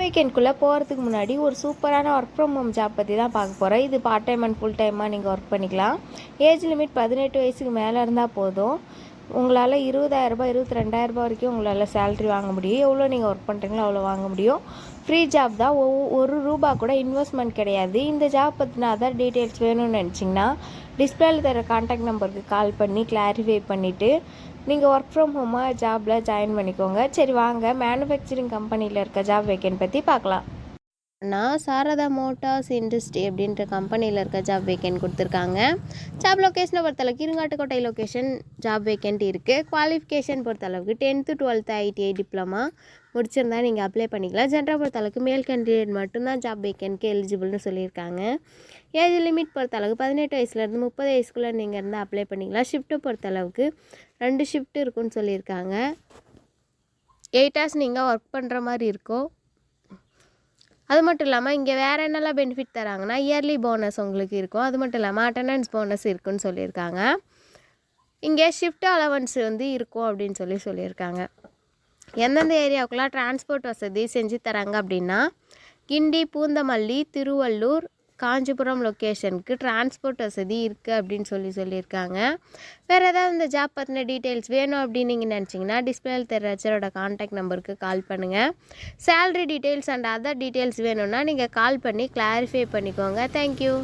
வீக்கெண்ட்குள்ளே போகிறதுக்கு முன்னாடி ஒரு சூப்பரான ஒர்க் ஃப்ரம் ஹோம் ஜாப் பற்றி தான் பார்க்க போகிறோம் இது பார்ட் டைம் அண்ட் ஃபுல் டைமாக நீங்கள் ஒர்க் பண்ணிக்கலாம். ஏஜ் லிமிட் பதினெட்டு வயசுக்கு மேலே இருந்தால் போதும். உங்களால் இருபதாயிரரூபா இருபத்தி ரெண்டாயிரரூபா வரைக்கும் உங்களால் சேல்ரி வாங்க முடியும். எவ்வளோ நீங்கள் ஒர்க் பண்ணுறீங்களோ அவ்வளோ வாங்க முடியும். ஃப்ரீ ஜாப் தான். ஒவ்வொ- ஒரு ரூபா கூட இன்வெஸ்ட்மெண்ட் கிடையாது. இந்த ஜாப் பற்றின அதர் டீட்டெயில்ஸ் வேணும்னு நினச்சிங்கன்னா டிஸ்பிளேல தர காண்டாக்ட் நம்பருக்கு கால் பண்ணி கிளாரிஃபை பண்ணிவிட்டு நீங்கள் ஒர்க் ஃப்ரம் ஹோமாக ஜாபில் ஜாயின் பண்ணிக்கோங்க. சரி வாங்க. மேனுஃபேக்சரிங் கம்பெனியில் இருக்க ஜாப் வேக்கன் பற்றி பார்க்கலாம். நான் சாரதா மோட்டார்ஸ் இண்டஸ்ட்ரி அப்படின்ற கம்பெனியில் இருக்க ஜாப் வேக்கன்ட் கொடுத்துருக்காங்க. ஜாப் லொக்கேஷனை பொறுத்தளவுக்கு இருங்காட்டுக்கோட்டை லொக்கேஷன் ஜாப் வேக்கன்ட் இருக்குது குவாலிஃபிகேஷன் பொறுத்தளவுக்கு டென்த்து டுவெல்த்து ஐடிஐ டிப்ளமா முடிச்சிருந்தா நீங்கள் அப்ளை பண்ணிக்கலாம். ஜென்ரல் பொறுத்தளவுக்கு மேல் கேண்டிடேட் மட்டும்தான் ஜாப் வேக்கன்ட்க்கு எலிஜிபிள்னு சொல்லியிருக்காங்க. ஏஜ் லிமிட் பொறுத்தளவுக்கு பதினெட்டு வயசுலேருந்து முப்பது வயசுக்குள்ளே நீங்கள் இருந்தால் அப்ளை பண்ணிக்கலாம். ஷிஃப்ட்டு பொறுத்தளவுக்கு ரெண்டு ஷிஃப்ட் இருக்குன்னு சொல்லியிருக்காங்க. எயிட் ஹவர்ஸ் நீங்கள் ஒர்க் பண்ணுற மாதிரி இருக்கும். அது மட்டும் இல்லாமல் இங்கே வேறு என்னெல்லாம் பெனிஃபிட் தராங்கன்னா இயர்லி போனஸ் உங்களுக்கு இருக்கும். அது மட்டும் இல்லாமல் அட்டண்டன்ஸ் போனஸ் இருக்குன்னு சொல்லியிருக்காங்க. இங்கே ஷிஃப்ட் அலவன்ஸ் வந்து இருக்கும் அப்படின்னு சொல்லி சொல்லியிருக்காங்க. எந்தெந்த ஏரியாவுக்குலாம் டிரான்ஸ்போர்ட் வசதி செஞ்சு தராங்க அப்படின்னா கிண்டி பூந்தமல்லி திருவள்ளூர் காஞ்சிபுரம் லொக்கேஷனுக்கு டிரான்ஸ்போர்ட் வசதி இருக்குது அப்படின்னு சொல்லி சொல்லியிருக்காங்க. வேறு ஏதாவது இந்த ஜாப் பற்றின டீட்டெயில்ஸ் வேணும் அப்படின்னு நீங்கள் நினச்சிங்கன்னா டிஸ்பிளேல தெரச்சரோட காண்டாக்ட் நம்பருக்கு கால் பண்ணுங்கள் salary details and other details வேணும்னா நீங்கள் கால் பண்ணி கிளாரிஃபை பண்ணிக்கோங்க. தேங்க்யூ